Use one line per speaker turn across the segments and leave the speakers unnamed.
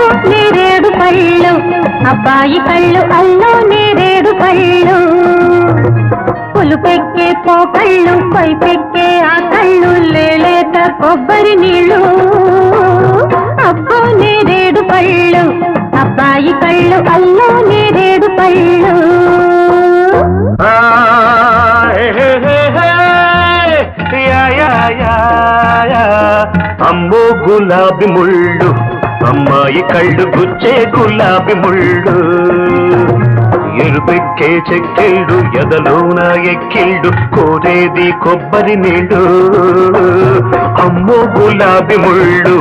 నేరేడు పళ్ళు. అబ్బాయి కళ్ళు అల్లో నేరేడు పళ్ళు. పులుపెక్కే పోకళ్ళు పైపెక్కే ఆ కళ్ళు లేలేత కొబ్బరి నీళ్ళు. అబ్బో నేరేడు పళ్ళు. అబ్బాయి కళ్ళు అల్లో నేరేడు పళ్ళు.
ఆ, అమ్మో గులాబీ ముళ్ళు. అమ్మాయి కళ్ళు గుచ్చే గులాబీ ముళ్ళు. ఎరుపెక్కే చెక్కిళ్ళు ఎదలోన ఎక్కిళ్ళు కోరేది కొబ్బరి నీళ్ళు. అమ్మో గులాబీ ముళ్ళు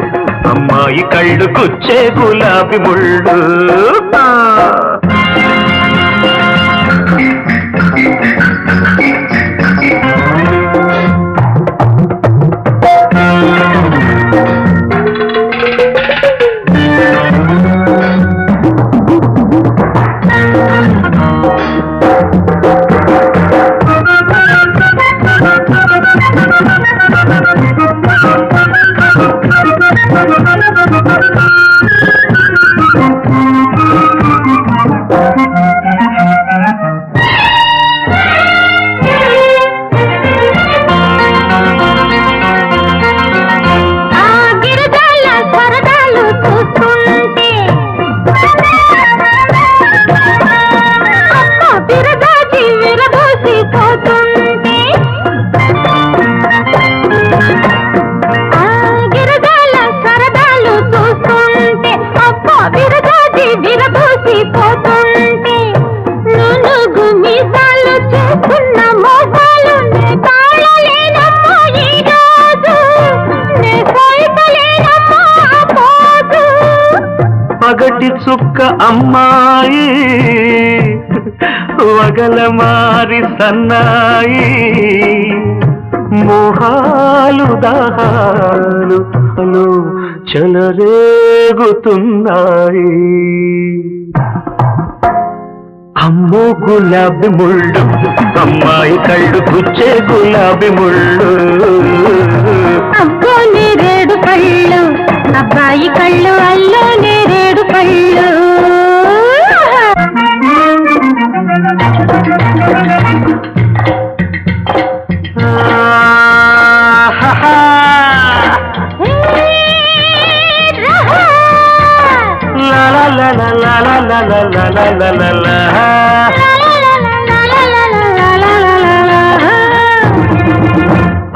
అమ్మాయి కళ్ళు గుచ్చే గులాబీ ముళ్ళు. పగటి చుక్క అమ్మాయి వగల మారి సన్నాయి. మోహాలు దాహాలు చలరేగుతున్నాయి చెలరేగుతున్నాయి. అమ్మో గులాబి ముళ్ళు అమ్మాయి కళ్ళు గుచ్చే గులాబి ముళ్ళు.
అబ్బో నేరేడు కళ్ళు అబ్బాయి కళ్ళు అల్లో నేరేడు కళ్ళు.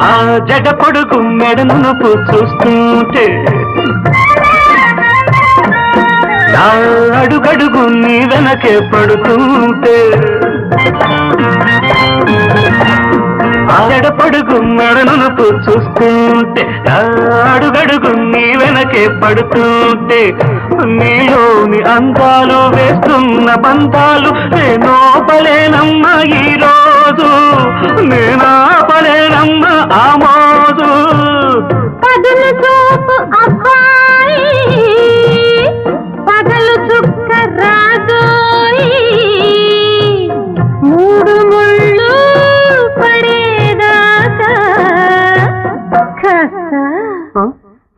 ఆ జడ పొడుగు మెడను చూస్తుంటే నా అడుగడుగు నీ వెనకే పడుతుంటే ఆగడ పడుకున్నడనుపు చూస్తుంటే. అడుగడుగు నీ వెనకే పడుతుంటే. నీలోని అంతాలు వేస్తున్న
పంతాలు నోపలేనమ్మా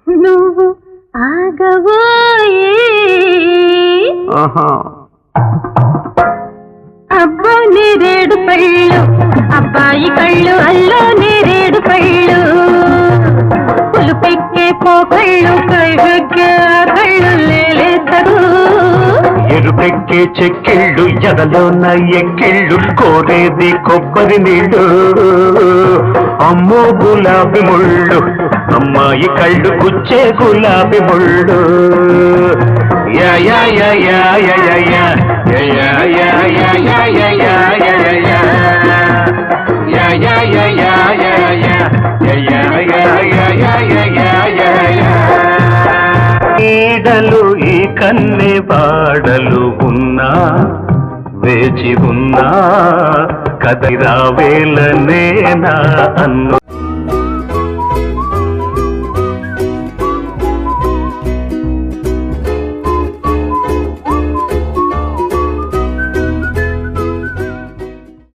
నువ్వు ఆగబోయి.
ఆహా.
అబ్బో నేరేడు పళ్ళు అబ్బాయి కళ్ళు అల్లో నేరేడు పళ్ళు. పులుపెక్కే పోకళ్ళు కైవెక్కే
ఎరుపెక్కే చెక్కిళ్ళు ఎదలోన ఎక్కిళ్ళు కోరేది కొబ్బరి నీళ్ళు అమ్మో గులాబీ ముళ్ళు అమ్మాయి కళ్ళు గుచ్చే గులాబీ ముళ్ళు యా యా యా యా యా యా యా యా యా యా యా యా యా యా యా యా యా ఎన్ని పాడలు ఉన్నా వేచి ఉన్నా కదిరా వేళ నేనా అన్ను.